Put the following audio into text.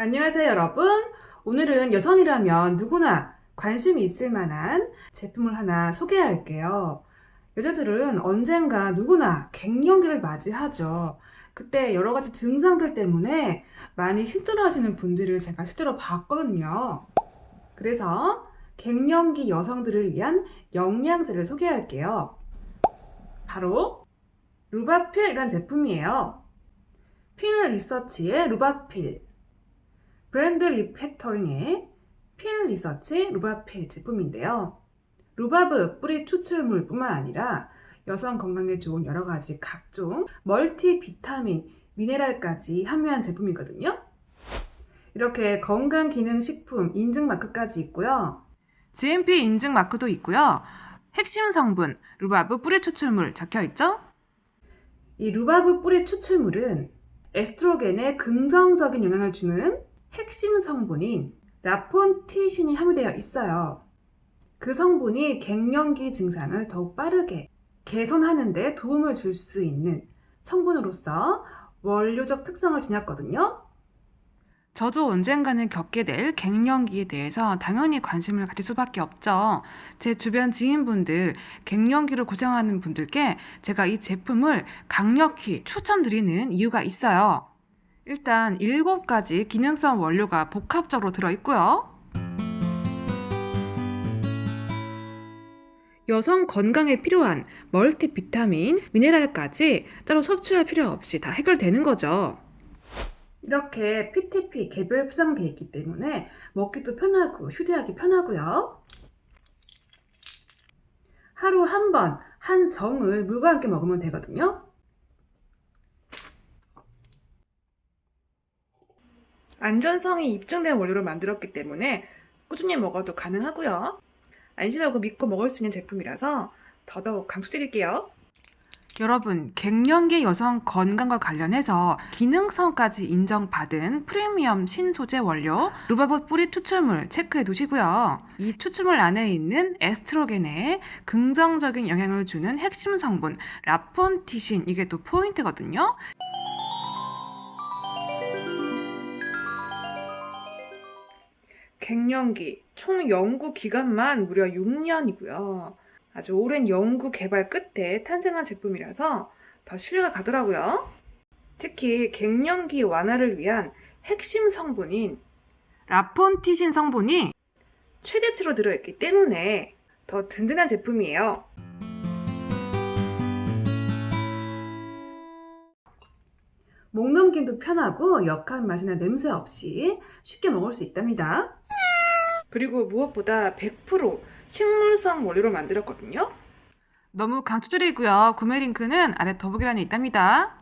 안녕하세요, 여러분. 오늘은 여성이라면 누구나 관심이 있을 만한 제품을 하나 소개할게요. 여자들은 언젠가 누구나 갱년기를 맞이하죠. 그때 여러 가지 증상들 때문에 많이 힘들어 하시는 분들을 제가 실제로 봤거든요. 그래서 갱년기 여성들을 위한 영양제를 소개할게요. 바로 루바필이란 제품이에요. 필 리서치의 루바필. 브랜드 리팩터링의 필 리서치 루바필 제품인데요. 루바브 뿌리 추출물뿐만 아니라 여성 건강에 좋은 여러 가지 각종 멀티 비타민, 미네랄까지 함유한 제품이거든요. 이렇게 건강 기능 식품 인증 마크까지 있고요. GMP 인증 마크도 있고요. 핵심 성분 루바브 뿌리 추출물 적혀 있죠? 이 루바브 뿌리 추출물은 에스트로겐에 긍정적인 영향을 주는 핵심 성분인 라폰티신이 함유되어 있어요. 그 성분이 갱년기 증상을 더욱 빠르게 개선하는 데 도움을 줄 수 있는 성분으로서 원료적 특성을 지녔거든요. 저도 언젠가는 겪게 될 갱년기에 대해서 당연히 관심을 가질 수밖에 없죠. 제 주변 지인분들, 갱년기로 고생하는 분들께 제가 이 제품을 강력히 추천드리는 이유가 있어요. 일단 7가지 기능성 원료가 복합적으로 들어있고요. 여성 건강에 필요한 멀티 비타민, 미네랄까지 따로 섭취할 필요 없이 다 해결되는 거죠. 이렇게 PTP 개별 포장되어 있기 때문에 먹기도 편하고 휴대하기 편하고요. 하루 한 번 한 정을 물과 함께 먹으면 되거든요. 안전성이 입증된 원료로 만들었기 때문에 꾸준히 먹어도 가능하고요. 안심하고 믿고 먹을 수 있는 제품이라서 더더욱 강추드릴게요. 여러분, 갱년기 여성 건강과 관련해서 기능성까지 인정받은 프리미엄 신소재 원료 루바봇 뿌리 추출물 체크해 두시고요. 이 추출물 안에 있는 에스트로겐에 긍정적인 영향을 주는 핵심 성분 라폰티신 이게 또 포인트거든요. 갱년기 총 연구 기간만 무려 6년이고요. 아주 오랜 연구 개발 끝에 탄생한 제품이라서 더 신뢰가 가더라고요. 특히 갱년기 완화를 위한 핵심 성분인 라폰티신 성분이 최대치로 들어있기 때문에 더 든든한 제품이에요. 목 넘김도 편하고 역한 맛이나 냄새 없이 쉽게 먹을 수 있답니다. 그리고 무엇보다 100% 식물성 원료로 만들었거든요. 너무 강추드리고요. 구매 링크는 아래 더보기란에 있답니다.